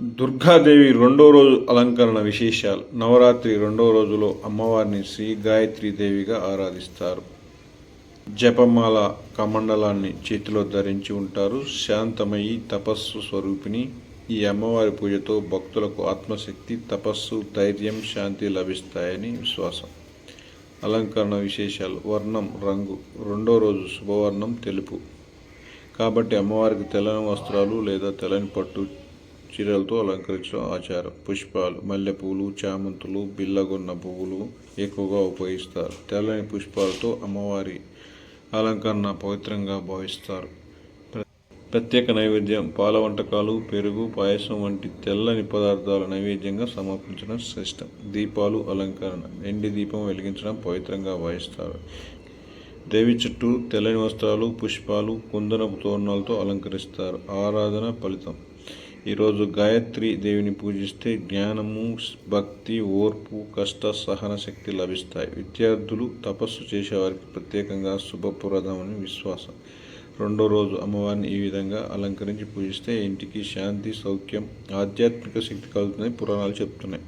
దుర్గాదేవి రెండో రోజు అలంకరణ విశేషాలు. నవరాత్రి రెండో రోజులో అమ్మవారిని శ్రీ గాయత్రీ దేవిగా ఆరాధిస్తారు. జపమాల కమండలాన్ని చేతిలో ధరించి ఉంటారు. శాంతమయి తపస్సు స్వరూపిణి. ఈ అమ్మవారి పూజతో భక్తులకు ఆత్మశక్తి తపస్సు ధైర్యం శాంతి లభిస్తాయని విశ్వాసం. అలంకరణ విశేషాలు. వర్ణం రంగు. రెండో రోజు శుభవర్ణం తెలుపు. కాబట్టి అమ్మవారికి తెల్లని వస్త్రాలు లేదా తెల్లని పట్టు చీరలతో అలంకరించడం ఆచారం. పుష్పాలు మల్లెపూలు చామంతులు బిల్లగొన్న పువ్వులు ఎక్కువగా ఉపయోగిస్తారు. తెల్లని పుష్పాలతో అమ్మవారి అలంకరణ పవిత్రంగా భావిస్తారు. ప్రత్యేక నైవేద్యం పాల వంటకాలు పెరుగు పాయసం వంటి తెల్లని పదార్థాల నైవేద్యంగా సమర్పించడం శ్రేష్టం. దీపాలు అలంకరణ ఎండి దీపం వెలిగించడం పవిత్రంగా భావిస్తారు. దేవి చుట్టూ తెల్లని వస్త్రాలు పుష్పాలు కుందనపు తోరణాలతో అలంకరిస్తారు. ఆరాధన ఫలితం. ఈరోజు గాయత్రి దేవిని పూజిస్తే జ్ఞానము భక్తి ఓర్పు కష్ట సహన శక్తి లభిస్తాయి. విద్యార్థులు తపస్సు చేసేవారికి ప్రత్యేకంగా శుభప్రదమని విశ్వాసం. రెండో రోజు అమ్మవారిని ఈ విధంగా అలంకరించి పూజిస్తే ఇంటికి శాంతి సౌఖ్యం ఆధ్యాత్మిక శక్తి కలుగుతుందని పురాణాలు చెప్తున్నాయి.